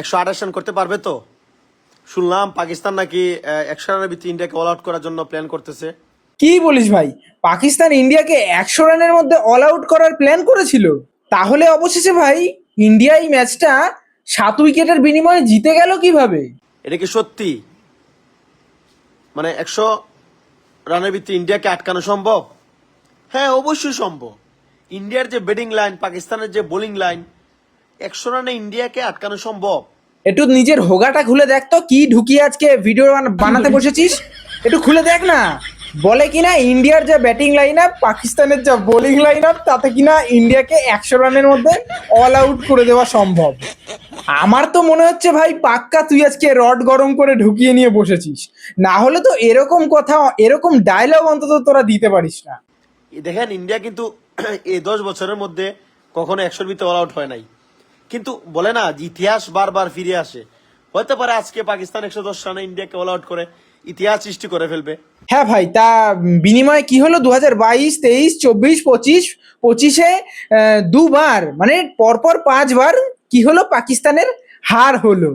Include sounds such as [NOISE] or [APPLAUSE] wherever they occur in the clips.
একশো আঠাশ রান করতে পারবে তো? শুনলাম পাকিস্তান নাকি একশো রানের ভিত্তি ইন্ডিয়াকে অল আউট করার জন্য প্ল্যান করতেছে। কি বলিস ভাই? পাকিস্তান ইন্ডিয়াকে একশো রানের মধ্যে অল আউট করার প্ল্যান করেছিল। তাহলে অবশেষে ভাই ইন্ডিয়া এই ম্যাচটা সাত উইকেটের বিনিময়ে জিতে গেল কীভাবে? এটা কি সত্যি? মানে একশো রানের ভিত্তি ইন্ডিয়াকে আটকানো সম্ভব? হ্যাঁ অবশ্যই সম্ভব। ইন্ডিয়ার যে ব্যাটিং লাইন পাকিস্তানের যে বোলিং লাইন একশো রানে ইন্ডিয়াকে আটকানো সম্ভব। একটু নিজের হোগাটা খুলে দেখ তো কি ঢুকিয়ে আজকে ভিডিও বানাতে বসেছিস? একটু খুলে দেখ না। বলে কিনা ইন্ডিয়ার যে ব্যাটিং লাইন আপ পাকিস্তানের যা বোলিং লাইন আপ তাতে কিনা ইন্ডিয়াকে একশো রানের মধ্যে অল আউট করে দেওয়া সম্ভব। আমার তো মনে হচ্ছে ভাই পাক্কা তুই আজকে রড গরম করে ঢুকিয়ে নিয়ে বসেছিস। না হলে তো এরকম কথা এরকম ডায়লগ অন্তত তোরা দিতে পারিস না। দেখেন ইন্ডিয়া কিন্তু [CLEARS THROAT] এই দশ বছরের মধ্যে কখনো একশোর ভিতরে অল আউট হয় নাই। কিন্তু বলে না যে ইতিহাস বারবার ফিরে আসে। হতে পারে আজকে পাকিস্তান একশো দশ রানে ইন্ডিয়াকে অল আউট করে ইতিহাস সৃষ্টি করে ফেলবে। হ্যাঁ ভাই, তা বিনিময়ে কি হলো? দু হাজার বাইশ, তেইশ, চব্বিশ, পঁচিশ, পঁচিশে দুবার মানে পরপর পাঁচবার কি হলো? পাকিস্তানের হার হলো।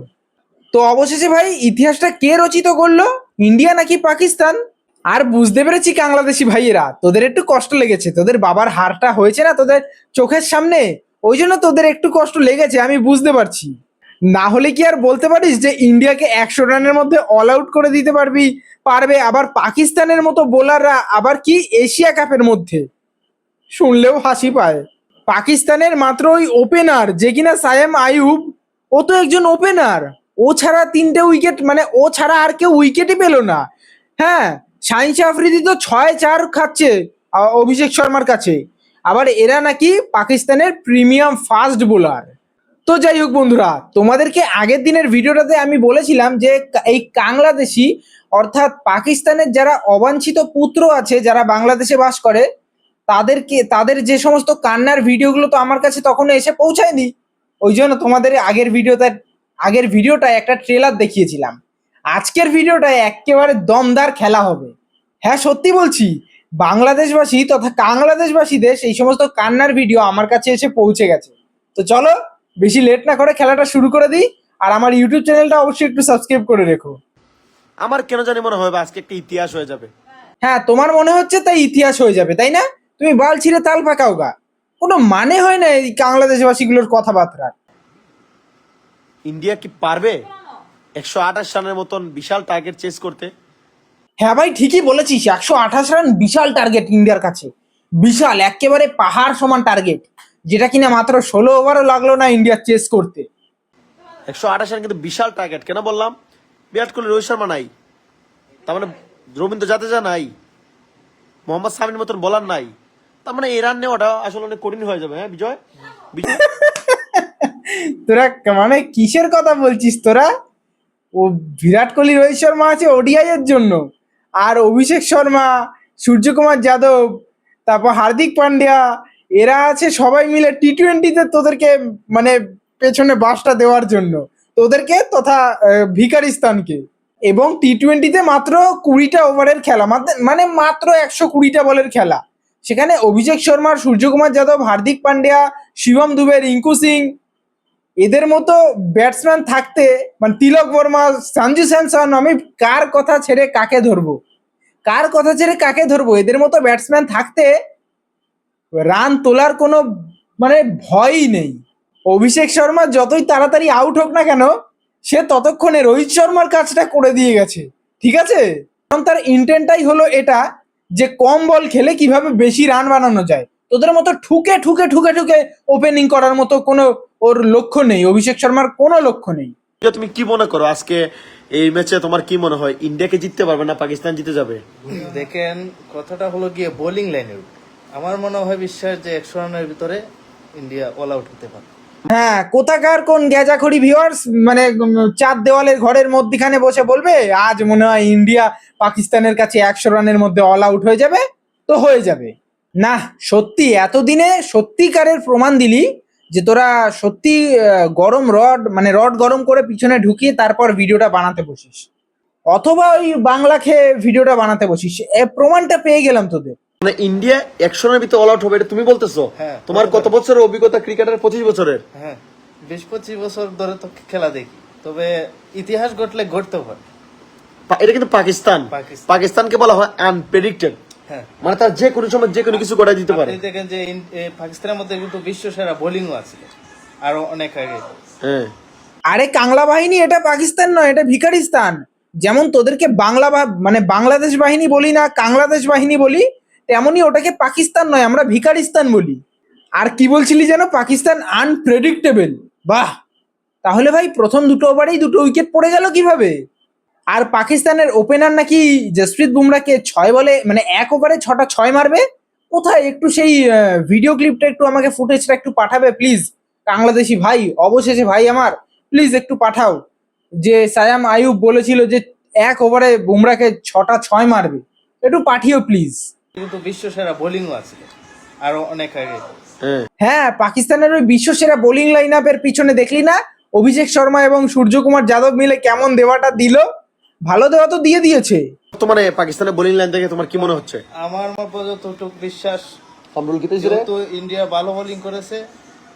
তো অবশেষে ভাই, ইতিহাসটা কে রচিত করল? ইন্ডিয়া নাকি পাকিস্তান? আর বুঝতে পেরেছি বাংলাদেশি ভাইয়েরা, তোদের একটু কষ্ট লেগেছে, তোদের বাবার হারটা হয়েছে না তোদের চোখের সামনে? ওই জন্য তোদের একটু কষ্ট লেগেছে, আমি বুঝতে পারছি। না হলে কি আর বলতে পারিস যে ইন্ডিয়াকে একশো রানের মধ্যে অল আউট করে দিতে পারবি? পারবে। আবার পাকিস্তানের মতো বোলাররা আবার কি এশিয়া কাপের মধ্যে? শুনলেও হাসি পায়। পাকিস্তানের মাত্র ওই ওপেনার যে কিনা সায়েম আইয়ুব, ও তো একজন ওপেনার ও ছাড়া তিনটে উইকেট মানে ও ছাড়া আর কেউ উইকেটই পেল না। হ্যাঁ সাইন্স আফ্রিদি তো ছয় চার খাচ্ছে অভিষেক শর্মার কাছে। আবার এরা নাকি পাকিস্তানের প্রিমিয়াম ফাস্ট বোলার। তো যাই হোক বন্ধুরা, তোমাদেরকে আগের দিনের ভিডিওটাতে আমি বলেছিলাম যে এই বাংলাদেশি অর্থাৎ পাকিস্তানের যারা অবাঞ্ছিত পুত্র আছে, যারা বাংলাদেশে বাস করে, তাদেরকে তাদের যে সমস্ত কান্নার ভিডিওগুলো তো আমার কাছে তখন এসে পৌঁছায়নি। ওই জন্য তোমাদের আগের ভিডিওতে আগের ভিডিওটা একটা ট্রেলার দেখিয়েছিলাম। আজকের ভিডিওটা একেবারে দমদার খেলা হবে। হ্যাঁ সত্যি বলছি বাংলাদেশবাসী তথা বাংলাদেশবাসীদের সেই সমস্ত কান্নার ভিডিও আমার কাছে এসে পৌঁছে গেছে। তো চলো বেশি লেট না করে খেলাটা শুরু করে দিই আর আমার ইউটিউব চ্যানেলটা অবশ্যই একটু সাবস্ক্রাইব করে রেখো। আমার কেন জানি মনে হয় আজকে একটা ইতিহাস হয়ে যাবে। হ্যাঁ তোমার মনে হচ্ছে তাই ইতিহাস হয়ে যাবে তাই না? তুমি বাল ছিঁড়ে তাল ফাঁকাও গা। কোনো মানে হয় না এই বাংলাদেশবাসীগুলোর কথাবার্তা। ইন্ডিয়া কি পারবে? একশো আঠাশ রানের মতন বিশাল টার্গেট চেস করতে। হ্যাঁ ভাই ঠিকই বলেছিস। একশো আঠাশ রান বিশাল টার্গেট ইন্ডিয়ার কাছে। বিশাল একেবারে পাহাড় সমান টার্গেট যেটা কিনা মাত্র ষোলো ওভারও লাগল না ইন্ডিয়ার চেস করতে। একশো আঠাশ রান কিন্তু বিশাল টার্গেট কেন বললাম? বিরাট কোহলি রোহিত শর্মা নাই। তার মানে রবীন্দ্র জাদেজা নাই। মোহাম্মদ সামির মতন বলার নাই। তার মানে এই রান নেওয়াটা আসলে অনেক কঠিন হয়ে যাবে হ্যাঁ বিজয়? বিজয়? তোরা মানে কিসের কথা বলছিস তোরা? ও বিরাট কোহলি রোহিত শর্মা আছে ওডিআই এর জন্য। আর অভিষেক শর্মা, সূর্যকুমার যাদব, তারপর হার্দিক পান্ডিয়া, এরা আছে সবাই মিলে টি টোয়েন্টিতে তোদেরকে মানে পেছনে বাসটা দেওয়ার জন্য। তোদেরকে তথা ভিকারিস্তানকে এবং টি টোয়েন্টিতে মাত্র কুড়িটা ওভারের খেলা। মানে মাত্র একশো কুড়িটা বলের খেলা। সেখানে অভিষেক শর্মা, সূর্যকুমার যাদব, হার্দিক পান্ডিয়া, শিবম দুবে, রিঙ্কু সিং এদের মতো ব্যাটসম্যান থাকতে মানে তিলক বর্মা, সঞ্জু স্যামসন, আমি কার কথা ছেড়ে কাকে ধরবো? কার কথা ছেড়ে কাকে ধরবো? এদের মতো ব্যাটসম্যান থাকতে রান তোলার কোনো মানে ভয়ই নেই। অভিষেক শর্মা যতই তাড়াতাড়ি আউট হোক না কেন, সে ততক্ষণে রোহিত শর্মার কাজটা করে দিয়ে গেছে। ঠিক আছে? তার ইন্টেন্টটাই হলো এটা, যে কম বল খেলে কীভাবে বেশি রান বানানো যায়। তোদের মতো ঠুকে ঠুকে ঠুকে ঠুকে ওপেনিং করার মতো কোনো ওর লক্ষ্য নেই অভিষেক শর্মার কোনো লক্ষ্য নেই। তুমি কি মনে করো আজকে এই ম্যাচে তোমার কি মনে হয়? ইন্ডিয়াকে জিততে পারবে না পাকিস্তান জিতে যাবে? দেখেন কথাটা হলো গিয়ে বোলিং লাইনের আমার মনে হয় বিশ্বাস যে একশো রানের ভিতরে ইন্ডিয়া অল আউট হতে পারে। হ্যাঁ কোথাকার কোন গ্যাজাখড়ি ভিউয়ার্স মানে চার দেওয়ালের ঘরের মধ্যখানে বসে বলবে আজ মনে হয় ইন্ডিয়া পাকিস্তানের কাছে একশো রানের মধ্যে অল আউট হয়ে যাবে? তো হয়ে যাবে। না সত্যি এতদিনে সত্যিকারের প্রমাণ দিলি যে তোরা সত্যি গরম রড মানে রড গরম করে পিছনে ঢুকিয়ে তারপর ভিডিওটা বানাতে বসিস। অথবা ওই বাংলা খেয়ে ভিডিওটা বানাতে বসিস। এ প্রমাণটা পেয়ে গেলাম তোদের। মানে ইন্ডিয়া একশো রানের ভিতরে অল আউট হবে এটা তুমি বলতেছো? হ্যাঁ। তোমার কত বছরের অভিজ্ঞতা ক্রিকেটের পঁচিশ বছরের? হ্যাঁ বিশ পঁচিশ বছর ধরে তো খেলা দেখি। তবে ইতিহাস ঘটলে ঘটতে পারে। পা- এটা কিন্তু পাকিস্তান। পাকিস্তান। পাকিস্তানকে বলা হয় আনপ্রেডিক্টেড হ্যাঁ মানে তার যে কোনো সময় যে কোনো কিছু করা দিতে পারে। আপনি দেখেন যে পাকিস্তানের মধ্যে কিন্তু বিশ্ব সেরা বোলিংও আছে। আরও অনেক আগে। হ্যাঁ। আরে কাংলা বাহিনী এটা পাকিস্তান নয় এটা ভিকারিস্তান যেমন তোদেরকে বাংলা মানে বাংলাদেশ বাহিনী বলি না কাংলাদেশ বাহিনী বলি তেমনই ওটাকে পাকিস্তান নয় আমরা ভিকারিস্তান বলি। আর কি বলছিলি যেন? পাকিস্তান আনপ্রেডিক্টেবল বাহ! তাহলে ভাই প্রথম দুটো ওভারেই দুটো উইকেট পড়ে গেল কীভাবে? আর পাকিস্তানের ওপেনার নাকি জসপ্রীত বুমরাকে ছয় বলে মানে এক ওভারে ছটা ছয় মারবে? কোথায়? একটু সেই ভিডিও ক্লিপটা একটু আমাকে ফুটেজটা একটু পাঠাবে প্লিজ বাংলাদেশি ভাই অবশেষে ভাই আমার প্লিজ একটু পাঠাও। যে সায়াম আয়ুব বলেছিল যে এক ওভারে বুমরাকে ছটা ছয় মারবে। একটু পাঠিও প্লিজ কিন্তু বিশ্ব সেরা বোলিংও আছে। আরও অনেক আগে। হ্যাঁ। হ্যাঁ পাকিস্তানের ওই বিশ্বসেরা বোলিং লাইন আপের পিছনে দেখলি না? অভিষেক শর্মা এবং সূর্যকুমার যাদব মিলে কেমন দেওয়াটা দিল? ভালো দেওয়া তো দিয়ে দিয়েছে। বর্তমানে পাকিস্তানের বোলিং লাইন থেকে তোমার কি মনে হচ্ছে? আমার মত যতটুকু বিশ্বাস কামরুল কিতে যেহেতু ইন্ডিয়া ভালো বোলিং করেছে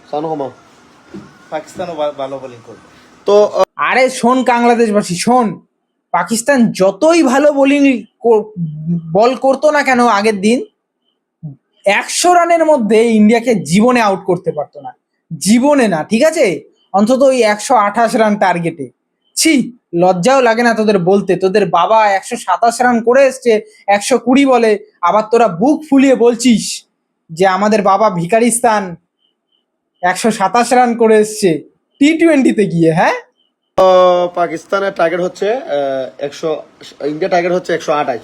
সানু পাকিস্তানও ভালো বোলিং করবে। তো আরে শোন বাংলাদেশবাসী শোন। পাকিস্তান যতই ভালো বোলিং বল করতো না কেন আগের দিন একশো রানের মধ্যে ইন্ডিয়াকে জীবনে আউট করতে পারতো না। জীবনে না ঠিক আছে? অন্তত ওই একশো আঠাশ রান টার্গেটে ছি লজ্জাও লাগে না তোদের বলতে। তোদের বাবা একশো সাতাশ রান করে এসছে একশো কুড়ি বলে। আবার তোরা বুক ফুলিয়ে বলছিস যে আমাদের বাবা ভিকারিস্তান একশো সাতাশ রান করে এসছে টি টোয়েন্টিতে গিয়ে হ্যাঁ? পাকিস্তানের টার্গেট হচ্ছে একশো ইন্ডিয়া টার্গেট হচ্ছে একশো আঠাশ।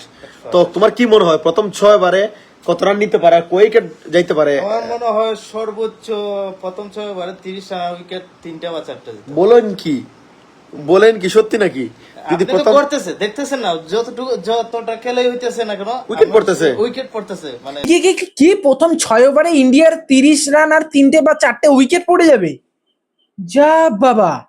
তো তোমার কি মনে হয় প্রথম ছয় বারে কত রান নিতে পারে আর কয় উইকেট যাইতে পারে? আমার মনে হয় সর্বোচ্চ প্রথম ছয় বারে তিরিশ রান উইকেট তিনটা বা চারটা বলেন কি? বলেন কি সত্যি নাকি? যদি প্রথম করতেছে দেখতেছেন না যতটুকু যতটা খেলাই হইতেছে না কেন Wicket পড়তেছে। উইকেট পড়তেছে মানে কি কি কি- প্রথম ছয় ওভারে ইন্ডিয়ার তিরিশ রান আর তিনটে বা চারটে উইকেট পড়ে যাবে? যা বাবা।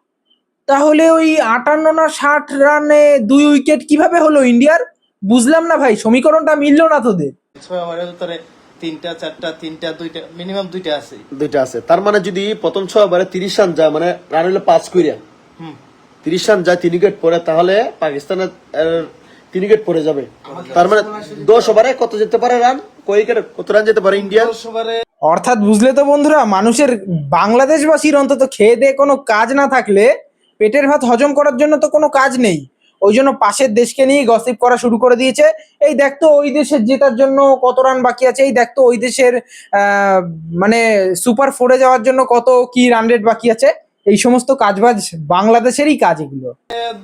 তাহলে ওই আটান্ন না ষাট রানে দুই উইকেট কীভাবে হলো ইন্ডিয়ার? বুঝলাম না ভাই সমীকরণটা মিললো না তোদের। ছয় ওভারের ভিতরে তিনটা চারটা তিনটা দুইটা মিনিমাম দুইটা আছে। দুইটা আছে। তার মানে যদি প্রথম ছয় বারে তিরিশ রান যায় মানে রান হলো পাঁচ কুইরা। হুম। তিরিশ রান যায় তিন উইকেট পরে তাহলে পাকিস্তানের তিন উইকেট পড়ে যাবে। তার মানে দশ ওভারে কত যেতে পারে রান কয় উইকেট কত রান যেতে পারে ইন্ডিয়া দশ ওভারে অর্থাৎ বুঝলে তো বন্ধুরা মানুষের বাংলাদেশবাসীর অন্তত খেয়ে দিয়ে কোনো কাজ না থাকলে পেটের ভাত হজম করার জন্য তো কোনো কাজ নেই। ওই জন্য পাশের দেশকে নিয়ে গসিপ করা শুরু করে দিয়েছে। এই দেখতো ওই দেশের জেতার জন্য কত রান বাকি আছে এই দেখতো ওই দেশের মানে সুপার ফোরে যাওয়ার জন্য কত কি রান রেট বাকি আছে। এই সমস্ত কাজবাজ বাংলাদেশেরই কাজ এগুলো।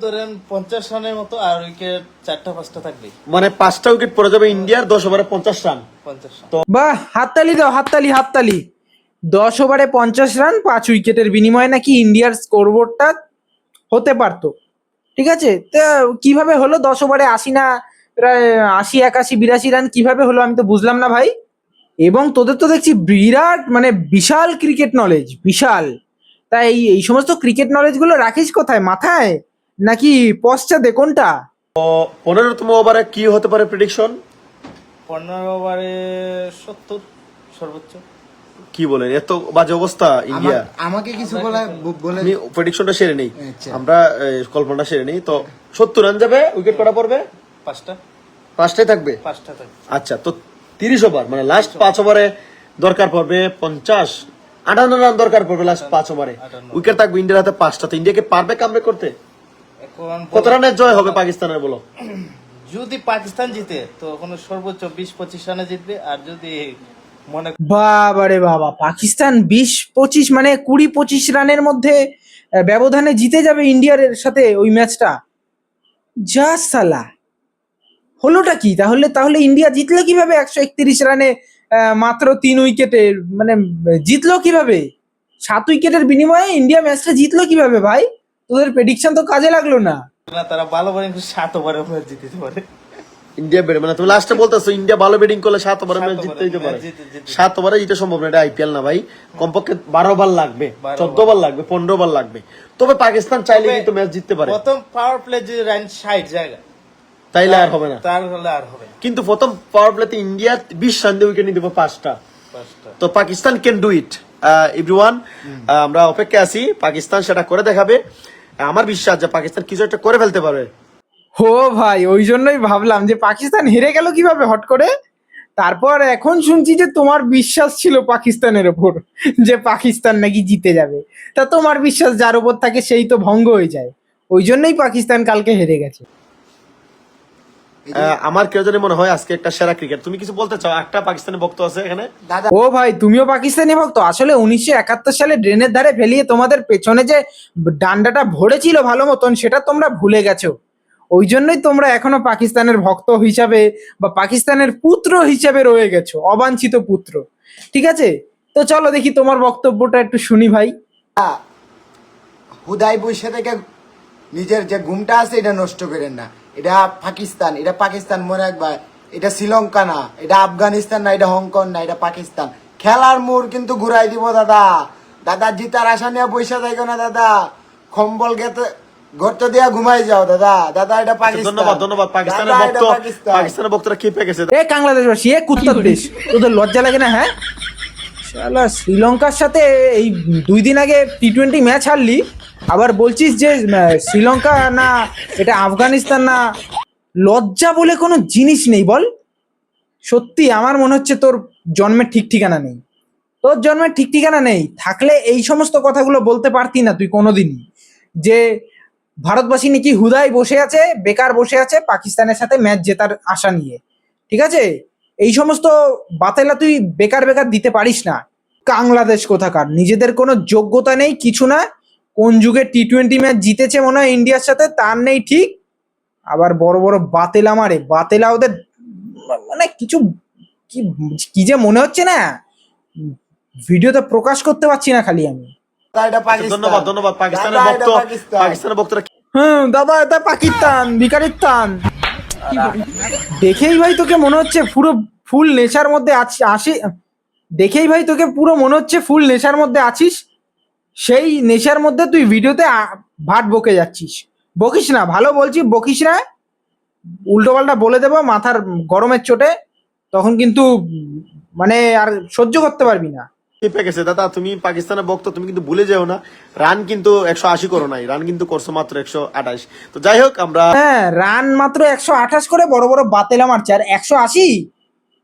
ধরেন পঞ্চাশ রানের মতো আর উইকেট চারটা পাঁচটা থাকবে মানে পাঁচটা উইকেট পড়ে যাবে ইন্ডিয়ার দশ ওভারে পঞ্চাশ রান। পঞ্চাশ বাহ হাততালি দাও হাততালি হাততালি। দশ ওভারে পঞ্চাশ রান পাঁচ উইকেটের বিনিময়ে নাকি ইন্ডিয়ার স্কোরবোর্ডটা হতে পারতো। ঠিক আছে? তা কীভাবে হলো দশ ওভারে আশি না প্রায় আশি একাশি বিরাশি রান কীভাবে হলো আমি তো বুঝলাম না ভাই। এবং তোদের তো দেখছি বিরাট মানে বিশাল ক্রিকেট নলেজ বিশাল। তা এই সমস্ত ক্রিকেট নলেজগুলো রাখিস কোথায়? মাথায়? নাকি পশ্চাতে? কোনটা? পনেরোতম ওভারে কি হতে পারে প্রেডিকশন পনেরো ওভারে সত্তর সর্বোচ্চ। কি বলেন? এত বাজে অবস্থা ইন্ডিয়া। আমাকে কিছু বলা বলে আমি প্রেডিকশনটা সেরে নেই। আচ্ছা। আমরা কল্পনাটা সেরে নেই। তো সত্তর রান যাবে উইকেট কটা পড়বে? পাঁচটা। পাঁচটাই থাকবে? পাঁচটা থাকবে। আচ্ছা তো তিরিশ ওভার মানে লাস্ট পাঁচ ওভারে দরকার পড়বে পঞ্চাশ। আটান্ন রান দরকার পড়বে লাস্ট পাঁচ ওভারে উইকেট থাকবে ইন্ডিয়ার হাতে পাঁচটা তো ইন্ডিয়াকে পারবে কামবে করতে? কত রানের জয় হবে পাকিস্তানের বলো? যদি পাকিস্তান জিতে তো ওখানে সর্বোচ্চ বিশ পঁচিশ রানে জিতবে আর যদি মনে বাবারে বাবা পাকিস্তান বিশ পঁচিশ মানে কুড়ি পঁচিশ রানের মধ্যে ব্যবধানে জিতে যাবে ইন্ডিয়ার সাথে ওই ম্যাচটা। যা সালা। হলোটা কি? তাহলে তাহলে ইন্ডিয়া জিতলে কীভাবে একশো একত্রিশ রানে মাত্র তিন উইকেটে মানে জিতলো কীভাবে? সাত উইকেটের বিনিময়ে ইন্ডিয়া ম্যাচটা জিতলো কীভাবে ভাই? তোদের প্রেডিকশন তো কাজে লাগল না। না তারা ভালো বোলিং সাত ওভারে জিতে পারে। ইন্ডিয়া বেড়ে মানে তুমি লাস্টে বলতেছো ইন্ডিয়া ভালো ব্যাটিং করলে সাত ওভারে ম্যাচ জিততে দিতে পারে। সাত ওভারে জিতে সম্ভব না এটা আইপিএল না ভাই। কমপক্ষে বারো বার লাগবে চোদ্দ বার লাগবে পনেরো বার লাগবে। তবে পাকিস্তান চাইলে কিন্তু ম্যাচ জিততে পারে। প্রথম পাওয়ার প্লে যদি রান ষাট জায়গা তাইলে আর হবে না। তার হলে আর হবে কিন্তু প্রথম পাওয়ার প্লেতে ইন্ডিয়া বিশ রান দিয়ে উইকেট নিতে পাঁচটা। তো Pakistan can do it everyone আমরা অপেক্ষা আছি পাকিস্তান সেটা করে দেখাবে। আমার বিশ্বাস যে পাকিস্তান কিছু একটা করে ফেলতে পারবে। হো ভাই ওই জন্যই ভাবলাম যে পাকিস্তান হেরে গেল কীভাবে হট করে? তারপর এখন শুনছি যে তোমার বিশ্বাস ছিল পাকিস্তানের ওপর যে পাকিস্তান নাকি জিতে যাবে। তা তোমার বিশ্বাস যার ওপর থাকে সেই তো ভঙ্গ হয়ে যায়। ওই জন্যই পাকিস্তান কালকে হেরে গেছে। আমার কেউ জানি মনে হয় আজকে একটা সেরা ক্রিকেট। তুমি কিছু বলতে চাও? একটা পাকিস্তানি বক্ত আছে এখানে? ও ভাই তুমিও পাকিস্তানি ভক্ত? আসলে উনিশশো একাত্তর সালে ড্রেনের ধারে ফেলিয়ে তোমাদের পেছনে যে ডান্ডাটা ভরেছিল ভালো মতন সেটা তোমরা ভুলে গেছো। ওই জন্যই তোমরা এখনও পাকিস্তানের ভক্ত হিসাবে বা পাকিস্তানের পুত্র হিসাবে রয়ে গেছো অবাঞ্ছিত পুত্র। ঠিক আছে? তো চলো দেখি তোমার বক্তব্যটা একটু শুনি ভাই। হুদাই বসে থেকে নিজের যে ঘুমটা আছে এটা নষ্ট করেন না। এটা পাকিস্তান এটা পাকিস্তান মনে রাখবা এটা শ্রীলঙ্কা না এটা আফগানিস্তান না এটা হংকং না এটা পাকিস্তান। খেলার মোড় কিন্তু ঘুরাই দিব দাদা। দাদা জিতার আশা নিয়ে বসে থাকো না দাদা। কম্বল গেতে গর্ত দিয়া ঘুমাই যাও দাদা। দাদা এটা আচ্ছা, পাকিস্তান। ধন্যবাদ ধন্যবাদ। পাকিস্তানের ভক্ত পাকিস্তানের ভক্তরা কি পেয়ে গেছে? এ বাংলাদেশবাসী এ কুত্তার দেশ। তোদের লজ্জা লাগে না হ্যাঁ? শালা শ্রীলঙ্কার সাথে এই দুই দিন আগে টি টোয়েন্টি ম্যাচ হারলি আবার বলছিস যে শ্রীলঙ্কা না, এটা আফগানিস্তান না, লজ্জা বলে কোনো জিনিস নেই, বল। সত্যি, আমার মনে হচ্ছে তোর জন্মের ঠিক ঠিকানা নেই। তোর জন্মের ঠিক ঠিকানা নেই। থাকলে এই সমস্ত কথাগুলো বলতে পারতি না তুই কোনোদিনই। যে, ভারতবাসী নাকি হুদায় বসে আছে, বেকার বসে আছে, পাকিস্তানের সাথে ম্যাচ জেতার আশা নিয়ে। ঠিক আছে? এই সমস্ত বাতেলা তুই বেকার বেকার দিতে পারিস না। বাংলাদেশ কোথাকার? নিজেদের কোনো যোগ্যতা নেই, কিছু না। কোন যুগে টি টোয়েন্টি ম্যাচ জিতেছে মনে হয় ইন্ডিয়ার সাথে তার নেই ঠিক। আবার বড় বড় বাতেলা মারে। বাতেলা ওদের মানে কিছু কি কি যে মনে হচ্ছে না। ভিডিওতে প্রকাশ করতে পারছি না খালি আমি। দাদা এটা আচ্ছা, পাকিস্তান। ধন্যবাদ ধন্যবাদ পাকিস্তানের ভক্ত পাকিস্তানের ভক্তরা হুম দাদা এটা পাকিস্তান বিকারিস্তান দেখেই ভাই তোকে মনে হচ্ছে পুরো ফুল নেশার মধ্যে আছি আসি দেখেই ভাই তোকে পুরো মনে হচ্ছে ফুল নেশার মধ্যে আছিস। সেই নেশার মধ্যে তুই ভিডিওতে ভাট বকে যাচ্ছিস। বকিস না ভালো বলছি বকিস না। উল্টো পাল্টা বলে দেবো মাথার গরমের চোটে তখন কিন্তু মানে আর সহ্য করতে পারবি না। গেছে? দাদা তুমি পাকিস্তানের ভক্ত তুমি কিন্তু ভুলে যেও না। রান কিন্তু একশো আশি করো নাই রান কিন্তু করছ মাত্র একশো আঠাশ। তো যাই হোক আমরা হ্যাঁ রান মাত্র একশো আঠাশ করে বড় বড় বাতেলা মারছে আর একশো আশি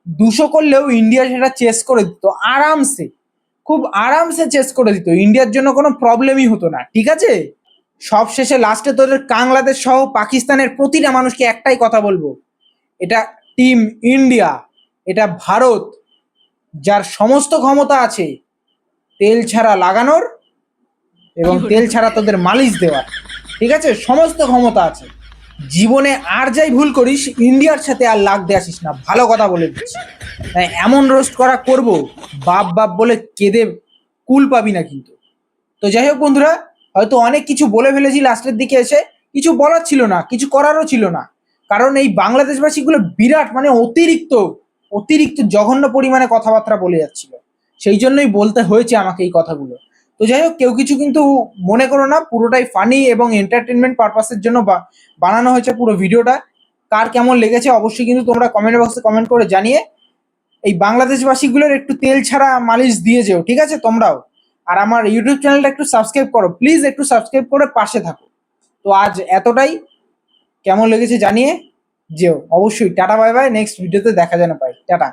দুশো করলেও ইন্ডিয়া সেটা চেস করে দিত আরামসে। খুব আরামসে চেস করে দিত। ইন্ডিয়ার জন্য কোনো প্রবলেমই হতো না ঠিক আছে? সব শেষে লাস্টে তোদের বাংলাদেশ সহ পাকিস্তানের প্রতিটা মানুষকে একটাই কথা বলব। এটা টিম ইন্ডিয়া এটা ভারত যার সমস্ত ক্ষমতা আছে তেল ছাড়া লাগানোর এবং তেল ছাড়া তোদের মালিশ দেওয়ার ঠিক আছে? সমস্ত ক্ষমতা আছে। জীবনে আর যাই ভুল করিস ইন্ডিয়ার সাথে আর লাগতে আসিস না। ভালো কথা বলে দিচ্ছি। এমন রোস্ট করা করব, বাপ বাপ বলে কেঁদে কুল পাবি না কিন্তু। তো যাই হোক বন্ধুরা, হয়তো অনেক কিছু বলে ফেলেছি লাস্টের দিকে এসে, কিছু বলার ছিল না, কিছু করারও ছিল না। কারণ এই বাংলাদেশবাসীগুলো বিরাট মানে অতিরিক্ত অতিরিক্ত জঘন্য পরিমাণে কথাবার্তা বলে যাচ্ছিল। সেই জন্যই বলতে হয়েছে আমাকে এই কথাগুলো। তো যাই হোক, কেউ কিছু কিন্তু মনে করো না, পুরোটাই ফানি এবং এন্টারটেনমেন্ট পারপাসের জন্য বানানো হয়েছে পুরো ভিডিওটা। কার কেমন লেগেছে অবশ্যই কিন্তু তোমরা কমেন্ট বক্সে কমেন্ট করে জানিয়ে এই বাংলাদেশবাসীগুলোর একটু তেল ছাড়া মালিশ দিয়ে যেও, ঠিক আছে তোমরাও? আর আমার ইউটিউব চ্যানেলটা একটু সাবস্ক্রাইব করো প্লিজ একটু সাবস্ক্রাইব করে পাশে থাকো। তো আজ এতটাই। কেমন লেগেছে জানিয়ে যেও। অবশ্যই, টাটা বাই বাই নেক্সট ভিডিওতে দেখা যেন পাই। টাটা।